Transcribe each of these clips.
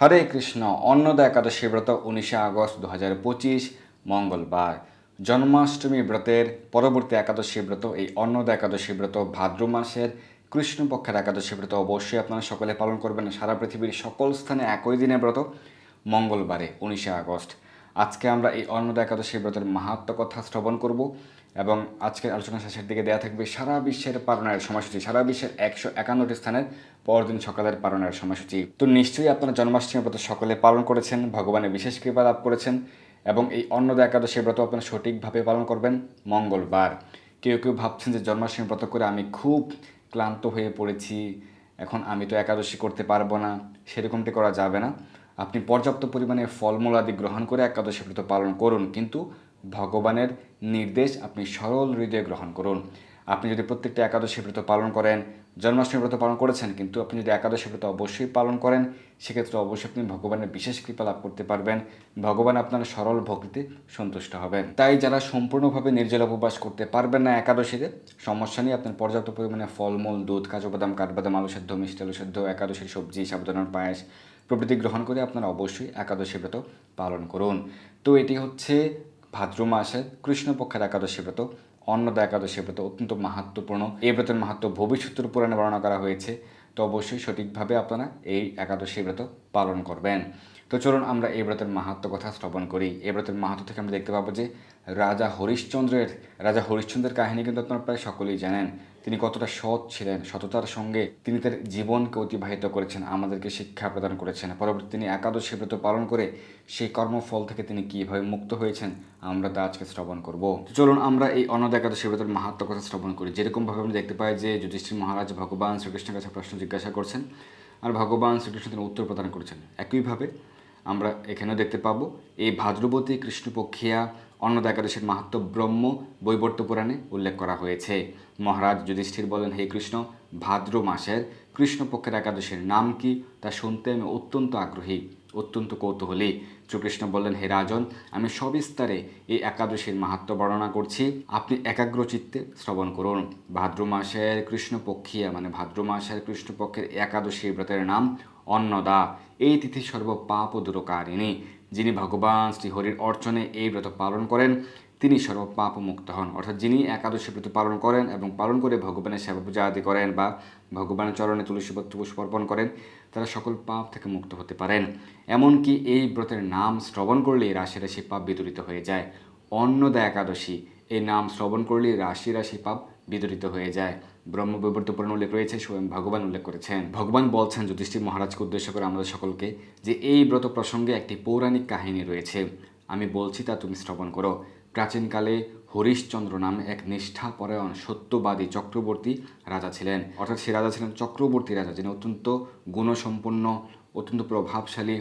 হরে কৃষ্ণ, অন্নদা একাদশী ব্রত উনিশে আগস্ট দু হাজার পঁচিশ, মঙ্গলবার। জন্মাষ্টমী ব্রতের পরবর্তী একাদশী ব্রত, এই অন্নদা একাদশী ব্রত ভাদ্র মাসের কৃষ্ণপক্ষের একাদশী ব্রত অবশ্যই আপনারা সকলে পালন করবেন। সারা পৃথিবীর সকল স্থানে একই দিনে ব্রত, মঙ্গলবারে উনিশে আগস্ট। আজকে আমরা এই অন্নদা একাদশী ব্রতের মাহাত্ম কথা শ্রবণ করব। এবং আজকের আলোচনা শেষের দিকে দেওয়া থাকবে সারা বিশ্বের পালনের সময়সূচি। সারা বিশ্বের একশো একান্নটি স্থানের পরদিন সকালের পালনের সময়সূচি। তো নিশ্চয়ই আপনারা জন্মাষ্টমী ব্রত সকলে পালন করেছেন, ভগবানের বিশেষ কৃপা লাভ করেছেন এবং এই অন্নদা একাদশী ব্রত আপনারা সঠিকভাবে পালন করবেন মঙ্গলবার। কেউ কেউ ভাবছেন যে জন্মাষ্টমী ব্রত করে আমি খুব ক্লান্ত হয়ে পড়েছি, এখন আমি তো একাদশী করতে পারব না, সেরকমটি করা যাবে না। আপনি পর্যাপ্ত পরিমাণে ফলমূল আদি গ্রহণ করে একাদশী ব্রত পালন করুন। কিন্তু ভগবানের নির্দেশ আপনি সরল হৃদয়ে গ্রহণ করুন। আপনি যদি প্রত্যেকটা একাদশী ব্রত পালন করেন, জন্মাষ্টমী ব্রত পালন করেছেন, কিন্তু আপনি যদি একাদশী ব্রত অবশ্যই পালন করেন, সেক্ষেত্রে অবশ্যই আপনি ভগবানের বিশেষ কৃপা লাভ করতে পারবেন। ভগবান আপনার সরল ভক্তিতে সন্তুষ্ট হবেন। তাই যারা সম্পূর্ণভাবে নির্জল উপবাস করতে পারবেন না একাদশীতে, সমস্যা নিয়ে আপনার পর্যাপ্ত পরিমাণে ফলমূল, দুধ, কাজু বাদাম কাঠবাদাম আলু সেদ্ধ, মিষ্টি আলু সেদ্ধ একাদশীর সবজি সাবধানের পায়েস প্রভৃতি গ্রহণ করে আপনারা অবশ্যই একাদশী ব্রত পালন করুন। তো এটি হচ্ছে ভাদ্র মাসের কৃষ্ণপক্ষের একাদশী ব্রত, অন্নদা একাদশী ব্রত অত্যন্ত মাহাত্মপূর্ণ এই ব্রতের মাহাত্ম ভবিষ্যতের পুরাণে বর্ণনা করা হয়েছে। তো অবশ্যই সঠিকভাবে আপনারা এই একাদশী ব্রত পালন করবেন। তো চলুন আমরা এই ব্রতের মাহাত্ম কথা শ্রবণ করি। এই ব্রতের মাহাত্ম থেকে আমরা দেখতে পাবো যে রাজা হরিশ্চন্দ্রের রাজা হরিশ্চন্দ্রের কাহিনী কিন্তু আপনারা প্রায় সকলেই জানেন। তিনি কতটা সৎ ছিলেন, সততার সঙ্গে তিনি তার জীবনকে অতিবাহিত করেছেন, আমাদেরকে শিক্ষা প্রদান করেছেন। পরবর্তী তিনি একাদশী ব্রত পালন করে সেই কর্মফল থেকে তিনি কীভাবে মুক্ত হয়েছেন, আমরা তা আজকে শ্রবণ করব। চলুন আমরা এই অন্নদ একাদশী ব্রতের মাহাত্ম কথা শ্রবণ করি। যেরকমভাবে আমরা দেখতে পাই যে যুধিষ্ঠির মহারাজ ভগবান শ্রীকৃষ্ণের কাছে প্রশ্ন জিজ্ঞাসা করছেন, আর ভগবান শ্রীকৃষ্ণ তিনি উত্তর প্রদান করেছেন। একইভাবে আমরা এখানেও দেখতে পাবো। এই ভাদ্রবতী কৃষ্ণপক্ষিয়া অন্নদা একাদশীর মাহাত্ম ব্রহ্ম, বৈবর্ত পুরাণে উল্লেখ করা হয়েছে। মহারাজ যুধিষ্ঠির বলেন, হে কৃষ্ণ, ভাদ্র মাসের কৃষ্ণপক্ষের একাদশীর নাম কি? তা শুনতে আমি অত্যন্ত আগ্রহী, অত্যন্ত কৌতূহলী। শ্রীকৃষ্ণ বললেন, হে রাজন, আমি সবিস্তারে এই একাদশীর মাহাত্ম বর্ণনা করছি। আপনি একাগ্র চিত্তে শ্রবণ করুন। ভাদ্র মাসের কৃষ্ণপক্ষিয়া মানে ভাদ্র মাসের কৃষ্ণপক্ষের একাদশী ব্রতের নাম অন্নদা, এই তিথি সর্ব পাপ দূরকারিণী যিনি ভগবান শ্রীহরির অর্চনে এই ব্রত পালন করেন, তিনি সর্ব পাপ মুক্ত হন। অর্থাৎ যিনি একাদশী ব্রত পালন করেন এবং পালন করে ভগবানের সেবা পূজা আদি করেন বা ভগবানের চরণে তুলসী পত্র পুষ্প অর্পণ করেন, তারা সকল পাপ থেকে মুক্ত হতে পারেন। এমনকি এই ব্রতের নাম শ্রবণ করলেই রাশি রাশি পাপ বিতরিত হয়ে যায়। অন্নদা একাদশী, এই নাম শ্রবণ করলেই রাশি রাশি পাপ বিতরিত হয়ে যায়। ব্রহ্ম বিবর্তপূর্ণ উল্লেখ রয়েছে, স্বয়ং ভগবান উল্লেখ করেছেন। ভগবান বলছেন, যুধিষ্ঠির মহারাজকে উদ্দেশ্য করে আমাদের সকলকে যে এই ব্রত প্রসঙ্গে একটি পৌরাণিক কাহিনী রয়েছে। আমি বলছি তা তুমি শ্রবণ করো। প্রাচীনকালে হরিশচন্দ্র নামে এক নিষ্ঠাপরায়ণ সত্যবাদী চক্রবর্তী রাজা ছিলেন। অর্থাৎ সে রাজা ছিলেন চক্রবর্তী রাজা, যিনি অত্যন্ত গুণসম্পন্ন, অত্যন্ত প্রভাবশালী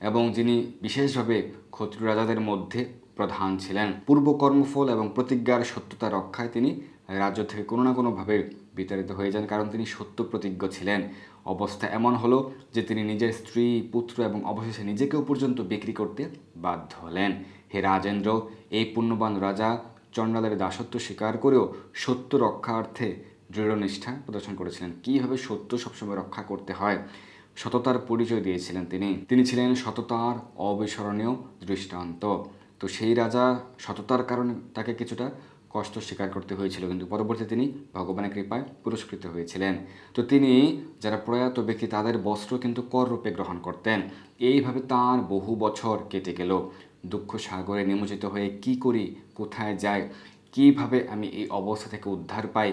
এবং যিনি বিশেষভাবে ক্ষত্রিয় রাজাদের মধ্যে প্রধান ছিলেন। পূর্ব কর্মফল এবং প্রতিজ্ঞার সত্যতা রক্ষায় তিনি রাজ্য থেকে কোনো না কোনোভাবে বিতাড়িত হয়ে যান কারণ তিনি সত্য প্রতিজ্ঞ ছিলেন। অবস্থা এমন হলো যে তিনি নিজের স্ত্রী, পুত্র এবং অবশেষে নিজেকেও পর্যন্ত বিক্রি করতে বাধ্য হলেন। হে রাজেন্দ্র, এই পুণ্যবান রাজা চণ্ডালের দাসত্ব স্বীকার করেও সত্য রক্ষার্থে দৃঢ় নিষ্ঠা প্রদর্শন করেছিলেন। কীভাবে সত্য সবসময় রক্ষা করতে হয়? সততার পরিচয় দিয়েছিলেন তিনি। তিনি ছিলেন সততার অবিস্মরণীয় দৃষ্টান্ত। তো সেই রাজা সততার কারণে তাকে কিছুটা কষ্ট স্বীকার করতে হয়েছিল, কিন্তু পরবর্তীতে তিনি ভগবানের কৃপায় পুরস্কৃত হয়েছিলেন। তো তিনি যারা প্রয়াত ব্যক্তি, তাদের বস্ত্র কিন্তু কর রূপে গ্রহণ করতেন। এইভাবে তার বহু বছর কেটে গেল। দুঃখ সাগরে নিমজ্জিত হয়ে কি করি, কোথায় যাই, কীভাবে আমি এই অবস্থা থেকে উদ্ধার পাই,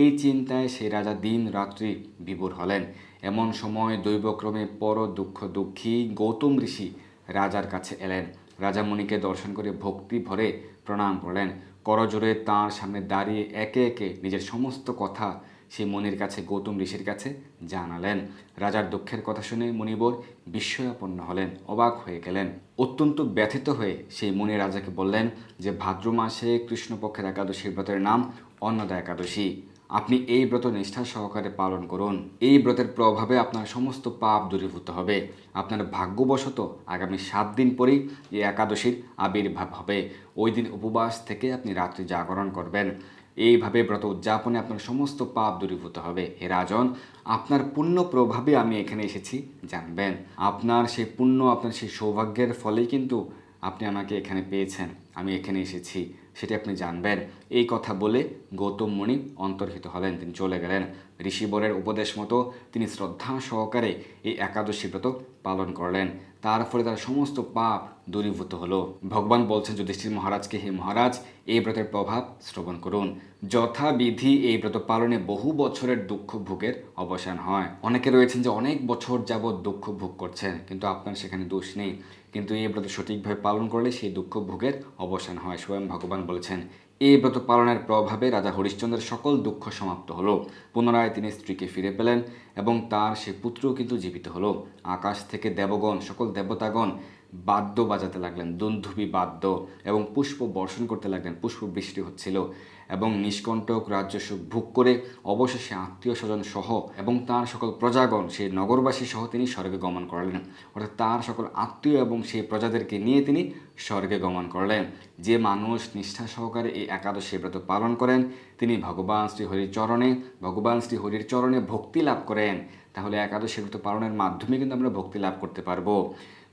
এই চিন্তায় সেই রাজা দিন রাত্রি বিভোর হলেন। এমন সময় দৈবক্রমে পর দুঃখ দুঃখী গৌতম ঋষি রাজার কাছে এলেন। রাজামণিকে দর্শন করে ভক্তি ভরে প্রণাম করলেন। করজোরে তাঁর সামনে দাঁড়িয়ে একে একে নিজের সমস্ত কথা সেই মনির কাছে, গৌতম ঋষির কাছে জানালেন। রাজার দুঃখের কথা শুনে মণিবর বিস্ময়াপন্ন হলেন, অবাক হয়ে গেলেন। অত্যন্ত ব্যথিত হয়ে সেই মনি রাজাকে বললেন যে, ভাদ্র মাসে কৃষ্ণপক্ষের একাদশী ব্রতের নাম অন্নদা একাদশী। আপনি এই ব্রত নিষ্ঠা সহকারে পালন করুন। এই ব্রতের প্রভাবে আপনার সমস্ত পাপ দূরীভূত হবে। আপনার ভাগ্যবশত আগামী সাত দিন পরেই এই একাদশীর আবির্ভাব হবে। ওই দিন উপবাস থেকে আপনি রাত্রি জাগরণ করবেন। এইভাবে ব্রত উদযাপনে আপনার সমস্ত পাপ দূরীভূত হবে। হে রাজন, আপনার পুণ্য প্রভাবে আমি এখানে এসেছি, জানবেন। আপনার সেই পুণ্য, আপনার সেই সৌভাগ্যের ফলেই কিন্তু আপনি আমাকে এখানে পেয়েছেন। আমি এখানে এসেছি। সেটি আপনি জানবেন। এই কথা বলে গৌতম মুনি অন্তর্হিত হলেন। তিনি চলে গেলেন। ঋষিবরের উপদেশ মতো তিনি শ্রদ্ধা সহকারে এই একাদশী ব্রত পালন করলেন। তার ফলে তার সমস্ত পাপ দূরীভূত হলো। ভগবান বলছেন, যুধিষ্ঠির মহারাজকে, হে মহারাজ, এই ব্রতের প্রভাব শ্রবণ করুন। যথাবিধি এই ব্রত পালনে বহু বছরের দুঃখ ভোগের অবসান হয়। অনেকে রয়েছেন যে অনেক বছর যাবৎ দুঃখ ভোগ করছেন, কিন্তু আপনার সেখানে দোষ নেই। কিন্তু এই ব্রত সঠিকভাবে পালন করলে সেই দুঃখ ভোগের অবসান হয়। স্বয়ং ভগবান বলেছেন এই ব্রত পালনের প্রভাবে রাজা হরিশ্চন্দ্রের সকল দুঃখ সমাপ্ত হলো। পুনরায় তিনি স্ত্রীকে ফিরে পেলেন এবং তার সে পুত্রও কিন্তু জীবিত হলো। আকাশ থেকে দেবগণ, সকল দেবতাগণ বাদ্য বাজাতে লাগলেন। দুন্ধুবি বাদ্য এবং পুষ্প বর্ষণ করতে লাগলেন। পুষ্প বৃষ্টি হচ্ছিল এবং নিষ্কণ্টক রাজ্য সুখ ভোগ করে অবশেষে আত্মীয় স্বজন সহ এবং তার সকল প্রজাগণ সেই নগরবাসী সহ তিনি স্বর্গে গমন করলেন। অর্থাৎ তার সকল আত্মীয় এবং সেই প্রজাদেরকে নিয়ে তিনি স্বর্গে গমন করলেন। যে মানুষ নিষ্ঠা সহকারে এই একাদশী ব্রত পালন করেন, তিনি ভগবান শ্রী হরির চরণে, ভগবান শ্রী হরির চরণে ভক্তি লাভ করেন। তাহলে একাদশী ব্রত পালনের মাধ্যমে কিন্তু আমরা ভক্তি লাভ করতে পারব।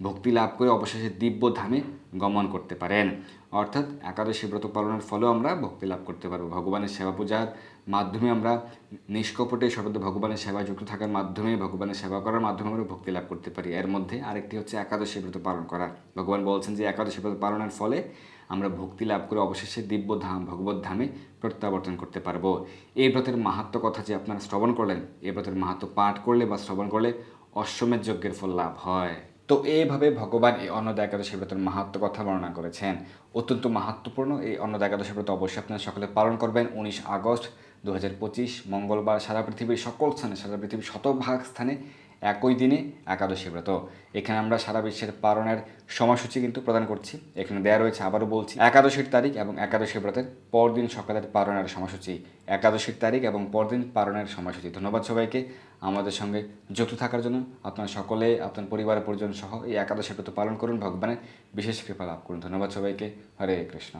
ভক্তি লাভ করে অবশেষে দিব্য ধামে গমন করতে পারেন। অর্থাৎ একাদশী ব্রত পালনের ফলেও আমরা ভক্তি লাভ করতে পারব। ভগবানের সেবা পূজার মাধ্যমে আমরা নিষ্কপটে সর্বদা ভগবানের সেবা যুক্ত থাকার মাধ্যমে, ভগবানের সেবা করার মাধ্যমে আমরা ভক্তি লাভ করতে পারি। এর মধ্যে আরেকটি হচ্ছে একাদশী ব্রত পালন করা। ভগবান বলছেন যে একাদশী ব্রত পালনের ফলে আমরা ভক্তি লাভ করে অবশেষে দিব্য ধাম, ভগবত ধামে প্রত্যাবর্তন করতে পারব। এই ব্রতের মাহাত্ম কথা যে আপনারা শ্রবণ করলেন, এই ব্রতের মাহাত্ম পাঠ করলে বা শ্রবণ করলে অশ্বমেধ যজ্ঞের ফল লাভ হয়। তো এইভাবে ভগবান এই অন্নদা একাদশী ব্রতের মাহাত্ম কথা বর্ণনা করেছেন। অত্যন্ত মাহাত্মপূর্ণ এই অন্নদা একাদশী ব্রত অবশ্যই আপনারা সকলে পালন করবেন। উনিশ আগস্ট দু হাজার পঁচিশ, মঙ্গলবার সারা পৃথিবীর সকল স্থানে, সারা পৃথিবীর শতভাগ স্থানে একই দিনে একাদশী ব্রত। এখানে আমরা সারা বিশ্বের পালনের সময়সূচি কিন্তু প্রদান করছি। এখানে দেওয়া রয়েছে, আবারও বলছি, একাদশীর তারিখ এবং একাদশী ব্রতের পরদিন সকালের পালনের সময়সূচি। একাদশীর তারিখ এবং পরদিন পালনের সময়সূচি। ধন্যবাদ সবাইকে আমাদের সঙ্গে যুক্ত থাকার জন্য। আপনার সকলে, আপনার পরিবারের পরিজন সহ এই একাদশী ব্রত পালন করুন, ভগবানের বিশেষ কৃপা লাভ করুন। ধন্যবাদ সবাইকে। হরে কৃষ্ণ।